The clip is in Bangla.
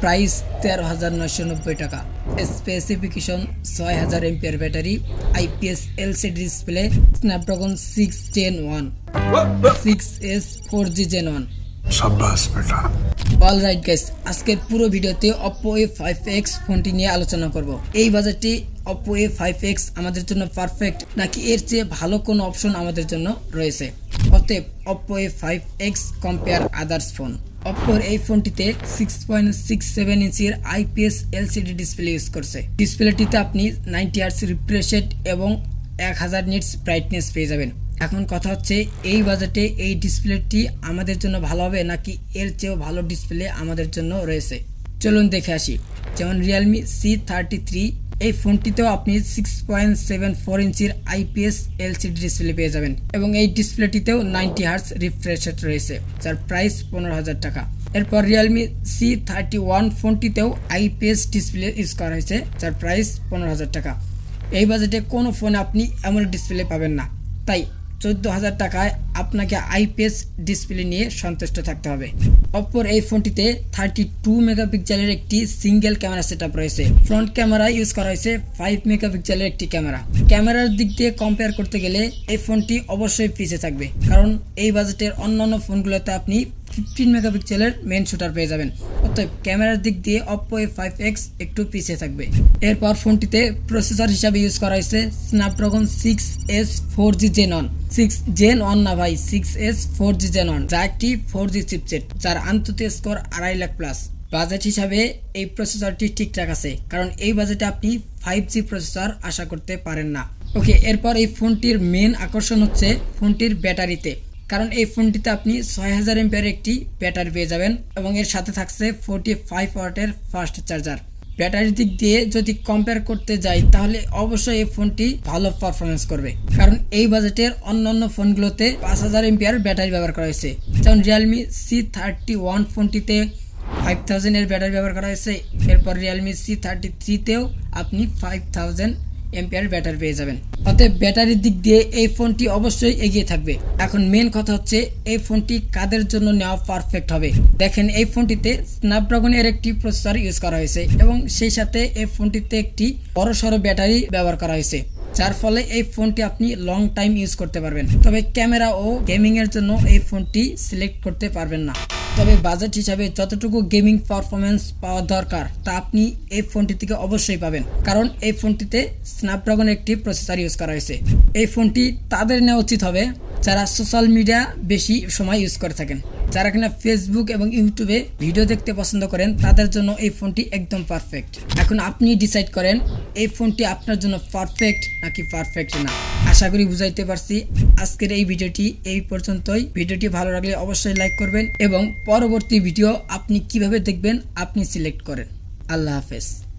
প্রাইস তেরো হাজার নয়শো নব্বই টাকা। স্পেসিফিকেশন ছয় হাজার ampere battery IPS LCD display Snapdragon six ten one six S four G gen one all right guys আজকের পুরো ভিডিওতে অপো এ ফাইভ এক্স ফোনটি নিয়ে আলোচনা করব। এই বাজারটি অপো এ ফাইভ এক্স আমাদের জন্য পারফেক্ট নাকি এর চেয়ে ভালো কোনো অপশন আমাদের জন্য রয়েছে? অতএব Oppo A five X compare others phone অপ্পোর এই ফোনটিতে সিক্স পয়েন্ট সিক্স সেভেন ইঞ্চির আইপিএস এলসিডি ডিসপ্লে ইউজ করছে। ডিসপ্লেটিতে আপনি নাইনটি আর্স রিফ্রেশেড এবং এক হাজার নিটস ব্রাইটনেস পেয়ে যাবেন। এখন কথা হচ্ছে, এই বাজেটে এই ডিসপ্লেটি আমাদের জন্য ভালো হবে নাকি এর চেয়েও ভালো ডিসপ্লে আমাদের জন্য রয়েছে? চলুন দেখে আসি। যেমন রিয়েলমি সি থার্টি থ্রি এই ফোনটিতেও আপনি সিক্স পয়েন্ট সেভেন ফোর ইঞ্চির আইপিএস এলসিডি ডিসপ্লে পেয়ে যাবেন এবং এই ডিসপ্লেটিতেও নাইনটি হার্স রিফ্রেশ রয়েছে, যার প্রাইস পনেরো হাজার টাকা। এরপর রিয়েলমি সি থার্টি ওয়ান ফোনটিতেও আইপিএস ডিসপ্লে ইউজ করা হয়েছে, যার প্রাইস পনেরো হাজার টাকা। এই বাজেটে কোনো ফোন আপনি এমন ডিসপ্লে পাবেন না। তাই চোদ্দ হাজার টাকায় আপনাকে আইপিএস ডিসপ্লে নিয়ে সন্তুষ্ট থাকতে হবে। অপর এই ফোনটিতে থার্টি টু মেগাপিক্সেলের একটি সিঙ্গেল ক্যামেরা সেট রয়েছে। ফ্রন্ট ক্যামেরা ইউজ করা হয়েছে ফাইভ মেগাপিক্সেলের একটি ক্যামেরা ক্যামেরার দিক দিয়ে কম্পেয়ার করতে গেলে এই ফোনটি অবশ্যই পিছিয়ে থাকবে। কারণ এই বাজেটের অন্যান্য ফোনগুলোতে আপনি ফিফটিন মেগাপিক্সেলের মেন শুটার পেয়ে যাবেন। অতএব ক্যামেরার দিক দিয়ে অপ্পো এ ফাইভ এক্স একটু পিছিয়ে থাকবে। এরপর ফোনটিতে প্রসেসর হিসাবে ইউজ করা হয়েছে Snapdragon six S four G gen one six gen one না ভাই six S four G gen যা একটি ফোর জি চিপসেট যার আন্ততে স্কোর আড়াই লাখ প্লাস বাজেট হিসাবে এই প্রসেসরটি ঠিকঠাক আছে, কারণ এই বাজেটে আপনি ফাইভ জি প্রসেসর আশা করতে পারেন না। ওকে এরপর এই ফোনটির মেন আকর্ষণ হচ্ছে ফোনটির ব্যাটারিতে। কারণ এই ফোনটিতে আপনি ছয় হাজার এমপিয়ার একটি ব্যাটারি পেয়ে যাবেন এবং এর সাথে থাকছে ফোরটি ফাইভ ওয়াটের ফাস্ট চার্জার। ব্যাটারির দিক দিয়ে যদি কম্পেয়ার করতে যাই, তাহলে অবশ্যই এই ফোনটি ভালো পারফরমেন্স করবে। কারণ এই বাজেটের অন্যান্য ফোনগুলোতে পাঁচ হাজার এমপিয়ার ব্যাটারি ব্যবহার করা হয়েছে। যেমন রিয়েলমি সি থার্টি ওয়ান ফোনটিতে ফাইভ থাউজেন্ডের ব্যাটারি ব্যবহার করা হয়েছে। এরপর রিয়েলমি সি থার্টি থ্রিতেও আপনি ফাইভ থাউজেন্ড এম্পিয়ার ব্যাটারি পেয়ে যাবেন। অতএব ব্যাটারির দিক দিয়ে এই ফোনটি অবশ্যই এগিয়ে থাকবে। এখন মেন কথা হচ্ছে, এই ফোনটি কাদের জন্য নেওয়া পারফেক্ট হবে? দেখেন, এই ফোনটিতে স্ন্যাপড্রাগনের একটি প্রসেসর ইউজ করা হয়েছে এবং সেই সাথে এই ফোনটিতে একটি বড় সড়ো ব্যাটারি ব্যবহার করা হয়েছে। যার ফলে এই ফোনটি আপনি লং টাইম ইউজ করতে পারবেন। তবে ক্যামেরা ও গেমিং এর জন্য এই ফোনটি সিলেক্ট করতে পারবেন না। তবে বাজেট হিসাবে যতটুকু গেমিং পারফরমেন্স পাওয়া দরকার, তা আপনি এই ফোনটি থেকে অবশ্যই পাবেন। কারণ এই ফোনটিতে স্ন্যাপড্রাগন একটি প্রসেসর ইউজ করা হয়েছে। এই ফোনটি তাদের নেওয়া উচিত হবে যারা সোশ্যাল মিডিয়া বেশি সময় ইউজ করে থাকেন। যারা কিনা ফেসবুক এবং ইউটিউবে ভিডিও দেখতে পছন্দ করেন, তাদের জন্য এই ফোনটি একদম পারফেক্ট এখন আপনি ডিসাইড করেন এই ফোনটি আপনার জন্য পারফেক্ট নাকি পারফেক্ট না? আশা করি বুঝাইতে পারছি। আজকের এই ভিডিওটি এই পর্যন্তই। ভিডিওটি ভালো লাগলে অবশ্যই লাইক করবেন এবং পরবর্তী ভিডিও আপনি কীভাবে দেখবেন আপনি সিলেক্ট করেন। আল্লাহ হাফেজ।